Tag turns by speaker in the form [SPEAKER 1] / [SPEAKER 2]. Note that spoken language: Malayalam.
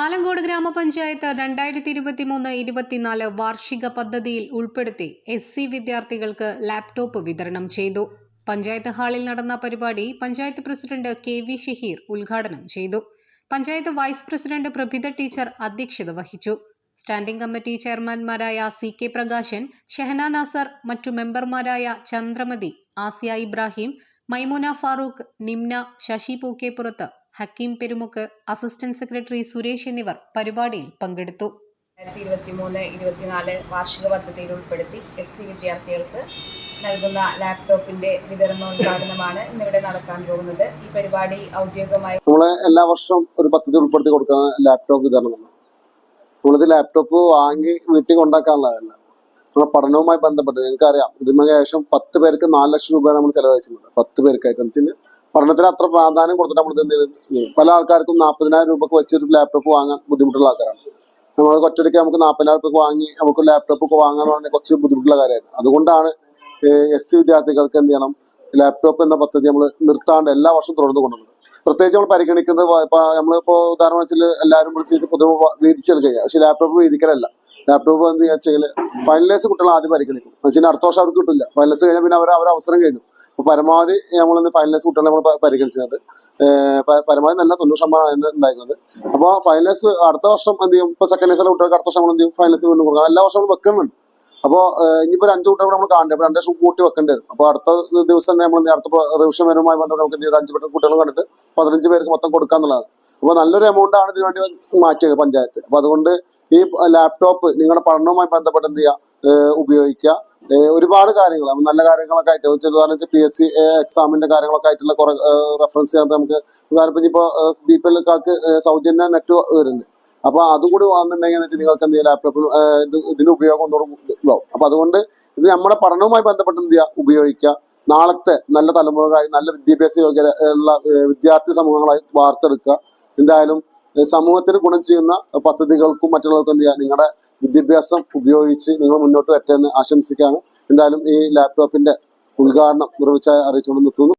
[SPEAKER 1] ആലങ്കോട് ഗ്രാമപഞ്ചായത്ത് രണ്ടായിരത്തി ഇരുപത്തി മൂന്ന് ഇരുപത്തിനാല് വാർഷിക പദ്ധതിയിൽ ഉൾപ്പെടുത്തി എസ് സി വിദ്യാർത്ഥികൾക്ക് ലാപ്ടോപ്പ് വിതരണം ചെയ്തു. പഞ്ചായത്ത് ഹാളിൽ നടന്ന പരിപാടി panchayat president K V Shaheer ഉദ്ഘാടനം ചെയ്തു. Panchayat vice president Prabhitha teacher അധ്യക്ഷത വഹിച്ചു. സ്റ്റാൻഡിംഗ് കമ്മിറ്റി ചെയർമാൻമാരായ സി കെ പ്രകാശൻ ഷെഹന നാസർ മറ്റു മെമ്പർമാരായ ചന്ദ്രമതി ആസിയ ഇബ്രാഹിം മൈമുന ഫാറൂഖ് നിംന ശശി പൂക്കേപ്പുറത്ത് ഹക്കീം പെരുമുക്ക് അസിസ്റ്റന്റ് സെക്രട്ടറി സുരേഷ് എന്നിവർ പരിപാടിയിൽ പങ്കെടുത്തു.
[SPEAKER 2] രണ്ടായിരത്തി ഇരുപത്തി മൂന്ന് ഇരുപത്തിനാല് വാർഷിക പദ്ധതിയിൽ ഉൾപ്പെടുത്തി എസ് സി വിദ്യാർത്ഥികൾക്ക് നൽകുന്ന ലാപ്ടോപ്പിന്റെ വിതരണോദ്ഘാടനമാണ് ഇന്നിവിടെ നടക്കാൻ പോകുന്നത്. ഈ പരിപാടി ഔദ്യോഗികമായി
[SPEAKER 3] നമ്മളെ എല്ലാ വർഷവും ഒരു പദ്ധതി ഉൾപ്പെടുത്തി കൊടുക്കുന്ന ലാപ്ടോപ്പ് വിതരണം നമ്മളിത് ലാപ്ടോപ്പ് വാങ്ങി വീട്ടിൽ കൊണ്ടാക്കാനുള്ളതല്ല. നമ്മുടെ പഠനവുമായി ബന്ധപ്പെട്ട് ഞങ്ങൾക്ക് അറിയാം ഇതിന് ഏകദേശം പത്ത് പേർക്ക് നാല് ലക്ഷം രൂപയാണ് നമ്മൾ ചെലവഴിച്ചിട്ടുണ്ട് പത്ത് പേർക്കായിട്ട് വെച്ചാൽ പഠനത്തിന് അത്ര പ്രാധാന്യം കൊടുത്തിട്ട് നമ്മൾ ഇത് പല ആൾക്കാർക്കും നാൽപ്പതിനായിരം രൂപക്ക് വെച്ചൊരു ലാപ്ടോപ്പ് വാങ്ങാൻ ബുദ്ധിമുട്ടുള്ള ആൾക്കാരാണ്. നമ്മൾ ഒറ്റയ്ക്ക് നമുക്ക് നാൽപ്പതിനായിരം രൂപക്ക് വാങ്ങി നമുക്ക് ലാപ്ടോപ്പ് ഒക്കെ വാങ്ങാൻ പറഞ്ഞാൽ കുറച്ച് ബുദ്ധിമുട്ടുള്ള കാര്യമായിരുന്നു. അതുകൊണ്ടാണ് എസ് സി വിദ്യാർത്ഥികൾക്ക് എന്ത് ചെയ്യണം? ലാപ്ടോപ്പ് എന്ന പദ്ധതി നമ്മൾ നിർത്താണ്ട് എല്ലാ വർഷവും തുടർന്ന് കൊണ്ടുവന്നത്. പ്രത്യേകിച്ച് നമ്മൾ പരിഗണിക്കുന്നത് ഇപ്പൊ നമ്മളിപ്പോ ഉദാഹരണം വെച്ചാൽ എല്ലാവരും വിളിച്ചിട്ട് പൊതുവെ വീതിച്ചെടുക്കുക പക്ഷെ ലാപ്ടോപ്പ് വീതിക്കലല്ല ലാപ്ടോപ്പ് എന്ത് വെച്ചാൽ ഫൈനലൈസ് കുട്ടികൾ ആദ്യം പരിഗണിക്കും. എന്നുവെച്ചാൽ അടുത്ത വർഷം അവർക്ക് കിട്ടില്ല. ഫൈനലൈസ് കഴിഞ്ഞാൽ പിന്നെ അവർ അവർ അവസരം കഴിഞ്ഞു. അപ്പൊ പരമാവധി നമ്മൾ ഫൈനലൈസ് കുട്ടികളെ നമ്മൾ പരിഗണിച്ചത്. പരമാവധി നല്ല തൊണ്ണൂറ് ശതമാനം ഉണ്ടായിരുന്നത്. അപ്പോൾ ഫൈനലൈസ് അടുത്ത വർഷം എന്ത് ചെയ്യും? ഇപ്പൊ സെക്കൻഡ് ലൈസിലെ കുട്ടികൾക്ക് അടുത്ത വർഷം എന്ത് ചെയ്യും? ഫൈനലൈസ് കൊടുക്കണം. എല്ലാ വർഷവും വെക്കുന്നുണ്ട്. അപ്പോൾ ഇനിയിപ്പോൾ ഒരു അഞ്ച് കുട്ടികൾ നമ്മൾ കാണണ്ടേ? അപ്പോൾ രണ്ട് വർഷം കൂട്ടി വെക്കേണ്ടി വരും. അപ്പോൾ അടുത്ത ദിവസം തന്നെ നമ്മൾ അടുത്ത റിവിഷൻ വരുമായി ബന്ധപ്പെട്ട് നമുക്ക് എന്ത് ചെയ്യും? അഞ്ച് കുട്ടികൾ കണ്ടിട്ട് പതിനഞ്ച് പേർക്ക് മൊത്തം കൊടുക്കാന്നുള്ളതാണ്. അപ്പോൾ നല്ലൊരു എമൗണ്ട് ആണ് ഇതിനു വേണ്ടി മാറ്റിയത് പഞ്ചായത്ത്. അപ്പോൾ അതുകൊണ്ട് ഈ ലാപ്ടോപ്പ് നിങ്ങളുടെ പഠനവുമായി ബന്ധപ്പെട്ട് എന്ത് ചെയ്യുക ഉപയോഗിക്കുക. ഒരുപാട് കാര്യങ്ങൾ. നല്ല കാര്യങ്ങളൊക്കെ ആയിട്ട് ഉദാഹരണം വെച്ചാൽ പി എസ് സി എക്സാമിന്റെ കാര്യങ്ങളൊക്കെ ആയിട്ടുള്ള കുറെ റെഫറൻസ് ചെയ്യാൻ നമുക്ക് ഉദാഹരണം ഇപ്പോൾ ബി പി എൽക്കാർക്ക് സൗജന്യ നെറ്റ് വരുന്നുണ്ട്. അപ്പൊ അതും കൂടി വന്നിട്ടുണ്ടെങ്കിൽ നിങ്ങൾക്ക് എന്ത് ലാപ്ടോപ്പിൽ ഇത് ഇതിന്റെ ഉപയോഗം ഒന്നുകൂടി ഇതാവും. അപ്പൊ അതുകൊണ്ട് ഇത് നമ്മുടെ പഠനവുമായി ബന്ധപ്പെട്ട് എന്ത് ചെയ്യുക ഉപയോഗിക്കുക. നാളത്തെ നല്ല തലമുറകളായി നല്ല വിദ്യാഭ്യാസ യോഗ്യ ഉള്ള വിദ്യാർത്ഥി സമൂഹങ്ങളായി വാർത്തെടുക്കുക. എന്തായാലും സമൂഹത്തിന് ഗുണം ചെയ്യുന്ന പദ്ധതികൾക്കും മറ്റുള്ളവർക്കും എന്ത് ചെയ്യുക നിങ്ങളുടെ വിദ്യാഭ്യാസം ഉപയോഗിച്ച് നിങ്ങൾ മുന്നോട്ട് വരട്ടെ എന്ന് ആശംസിക്കുകയാണ്. എന്തായാലും ഈ ലാപ്ടോപ്പിന്റെ ഉദ്ഘാടനം നിർവഹിച്ചായി അറിയിച്ചുകൊണ്ട് നിർത്തുന്നു.